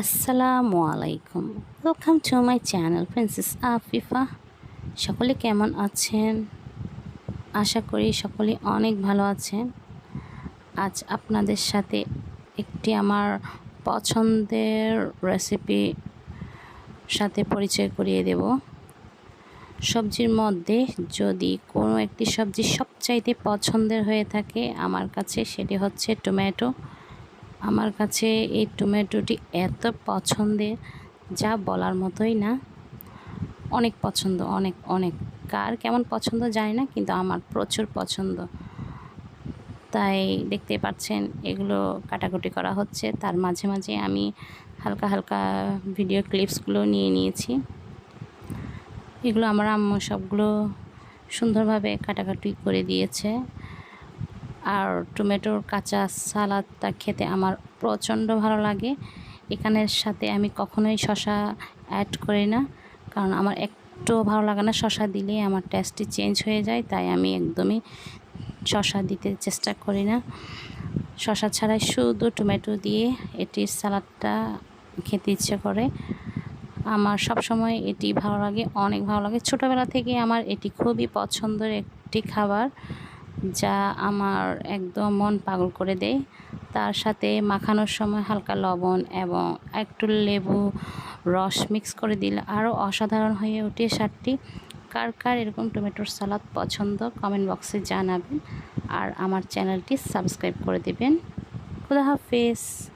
আসসালামু আলাইকুম। Welcome to my channel princess Afifa সকলে কেমন আছেন? আশা করি সকলে অনেক ভালো আছেন। আজ আপনাদের সাথে একটি আমার পছন্দের রেসিপি সাথে পরিচয় করিয়ে দেব। সবজির মধ্যে যদি কোনো একটি সবজি সবচাইতে পছন্দের হয়ে থাকে, আমার কাছে সেটি হচ্ছে টমেটো। আমার কাছে এই টমেটোটি এত পছন্দের, যা বলার মতোই না। অনেক পছন্দ, অনেক অনেক। কার কেমন পছন্দ জানি না, কিন্তু আমার প্রচুর পছন্দ। তাই দেখতে পাচ্ছেন, এগুলো কাটাকুটি করা হচ্ছে। তার মাঝে মাঝে আমি হালকা হালকা ভিডিও ক্লিপসগুলো নিয়ে নিয়েছি। এগুলো আমার আম্মু সবগুলো সুন্দরভাবে কাটাকাটি করে দিয়েছে। আর টমেটোর কাঁচা সালাদটা খেতে আমার প্রচণ্ড ভালো লাগে। এখানের সাথে আমি কখনোই শশা অ্যাড করি না, কারণ আমার একটু ভালো লাগে না। শশা দিলেই আমার টেস্টটি চেঞ্জ হয়ে যায়, তাই আমি একদমই শশা দিতে চেষ্টা করি না। শশা ছাড়াই শুধু টমেটো দিয়ে এটির সালাদটা খেতে ইচ্ছে করে। আমার সব সময় এটি ভালো লাগে, অনেক ভালো লাগে। ছোটোবেলা থেকে আমার এটি খুবই পছন্দের একটি খাবার। যা আমার একদম মন পাগল করে দেয়। তার সাথে মাখানোর সময় হালকা লবণ এবং একটু লেবু রস মিক্স করে দিলে আরও অসাধারণ হয়ে ওঠে সারটি কার কার এরকম টমেটোর সালাদ পছন্দ কমেন্ট বক্সে জানাবেন। আর আমার চ্যানেলটি সাবস্ক্রাইব করে দেবেন। খুদা হাফেজ।